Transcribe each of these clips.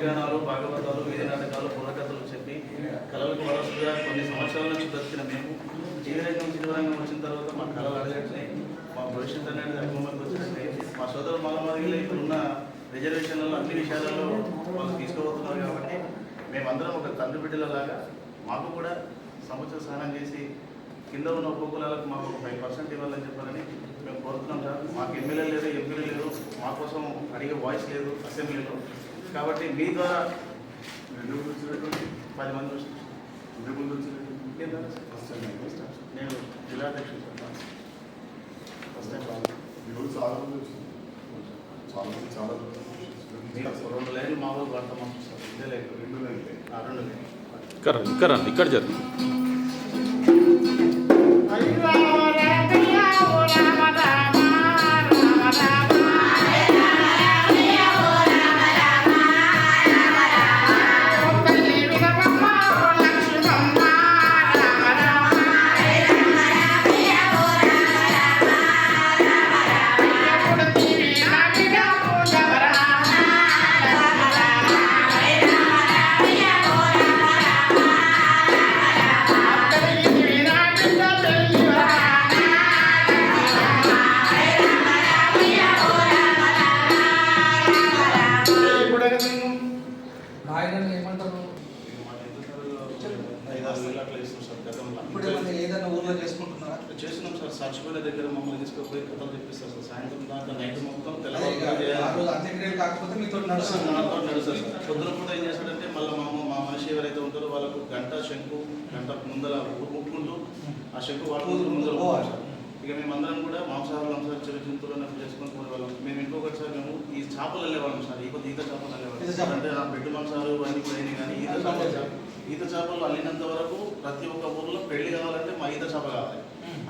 యక్షగానాలు భాగవతాలు వీధి నాటకాలు పునకథలు చెప్పి కళలకు వరసగా కొన్ని సంవత్సరాల నుంచి బ్రతికిన మేము టీవీ రంగం వచ్చిన తర్వాత మా కళలు అడగట్లే మా భవిష్యత్తు అనేది అనుభవంలోకి వచ్చినట్లే. మా సోదరు మలమాదిలో ఇప్పుడున్న రిజర్వేషన్లలో అన్ని విషయాలలో వాళ్ళు తీసుకుపోతున్నారు కాబట్టి మేమందరం ఒక తండ్రి బిడ్డలలాగా మాకు కూడా సముచిత స్నానం చేసి కింద ఉన్న ఉపకులాలకు మాకు ఫైవ్ పర్సెంట్ ఇవ్వాలని చెప్పాలని మేము కోరుతున్నాం సార్. మాకు ఎమ్మెల్యే లేదు ఎంపీలు లేదు మా కోసం అడిగే వాయిస్ లేదు అసెంబ్లీలో. కాబట్టి మీ ద్వారా పది మంది వచ్చారు. ఇంకేం కావాలి సార్? నేను జిల్లా అధ్యక్షుడు సార్ ఫస్ట్ టైం మీరు రెండు లైన్లు మా వాళ్ళు పడతాం సార్ ఇదే లైన్. రెండు లైన్లు. రెండు లైన్లు. ఇక్కడ ఇక్కడ రండి ఇక్కడ జరుగు రాయడానికి ఏమంటారు వేలు అట్లా సార్ గతంలో. ఇప్పుడు ఏమన్నా ఏదైనా ఊర్లో చేసుకుంటున్నారా చేస్తున్నాం సార్ సచివాలయ దగ్గర మమ్మల్ని తీసుకుపోయి కథలు చెప్పిస్తారు సార్ సాయంత్రం దాకా నైట్ మొత్తం తెలంగాణ కాకపోతే మీతో నడుస్తుంది నాతో నడుస్తారు సార్ పొద్దున పూట ఏం చేస్తాడంటే మళ్ళీ మా అమ్మ- మా మనిషి ఎవరైతే ఉంటారో వాళ్ళకు గంట శంకు గంట ముందర ముట్టుకుంటూ ఆ శంకు వాడుకుంటూ ముందర పోవాలి సార్ ఇక మేమందరం కూడా మాంసాహారం అంశాలు చిరు జంతువులు చేసుకొని పోయే మేము ఇంకొకటి సార్ మేము ఈ చేపలు వెళ్ళేవాళ్ళం సార్ ఈత చేపలు. అంటే అన్నీ కానీ ఈత చేపలు ఈత చేపలు అల్లినంత వరకు ప్రతి ఒక్క ఊర్లో పెళ్ళి కావాలంటే మా ఈత చేప కావాలి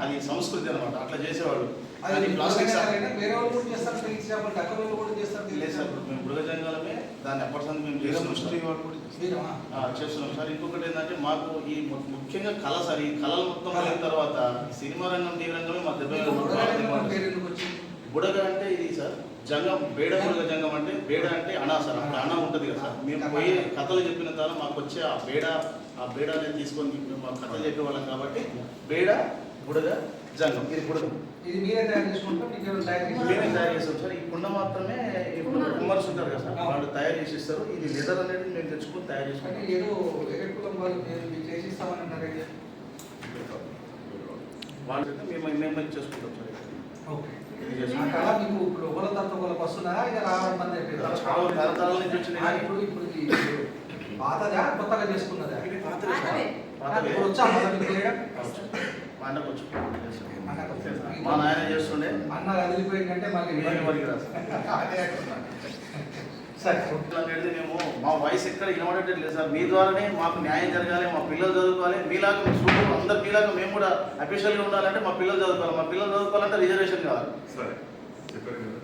అది సంస్కృతి అనమాట అట్లా చేసేవాళ్ళు. అది ప్లాస్టిక్ లేదు సార్ మేము మృగజంగాలమే దాన్ని మేము చేస్తున్నాం సార్. చేస్తున్నాం ఇంకొకటి ఏంటంటే మాకు ఈ ముఖ్యంగా కళ సార్. ఈ కళలు మొత్తం. అయిన తర్వాత ఈ సినిమా రంగం టీవీ రంగమే మా దెబ్బ బుడగ అంటే ఇది సార్ జంగం బేడ బుడగ జంగం అంటే బేడ అంటే అనా సార్ అక్కడ అనా ఉంటుంది కదా సార్. మేము పోయి కథలు చెప్పిన తర్వాత మాకు వచ్చే ఆ బేడ ఆ బేడ అనేది తీసుకొని మేము ఆ కథలు చెప్పేవాళ్ళం కాబట్టి బేడ బుడగ జంగం. ఇది బుడగ. ఇది మీరే తయారు మీకు తయారు మేమే తయారు చేస్తాం సార్. ఈ కుండ మాత్రమే ఇప్పుడు కుమ్మర్స్ ఉంటారు కదా సార్. వాళ్ళు తయారు చేసి ఇస్తారు ఇది లెదర్ అనేది మేము తెచ్చుకొని తయారు చేసుకుంటాం. ఏదో కులం వాళ్ళు మీరు మీకు చేసి ఇస్తామని అన్నారు. వాళ్ళు మేము మేము చేసుకుంటాం సార్. ఓకే. ఆ. కళ మీకు ఇప్పుడు ఒకళ్ళకి వస్తున్నారా ఇక రావడం బంద్ ఇప్పుడు ఇప్పుడు పాతదా? కొత్తగా చేసుకున్నదా? ఇది పాతదే. సార్. పాతదే. ఇప్పుడు వచ్చా? మీకు? మా నాయన చేస్తుండే. అన్న ఎవరికి రాదు సార్ ఇలా పెడితే మేము మా వాయిస్ ఎక్కడ వినబడేటట్టు లేదు సార్. మీ ద్వారానే మాకు న్యాయం జరగాలి మా పిల్లలు చదువుకోవాలి. మీలాగా స్కూల్ అందరు మీలాగా మేము కూడా అఫీషియల్గా ఉండాలంటే మా పిల్లలు చదువుకోవాలి. మా పిల్లలు చదువుకోవాలంటే రిజర్వేషన్ కావాలి. సరే. చెప్పారు కదా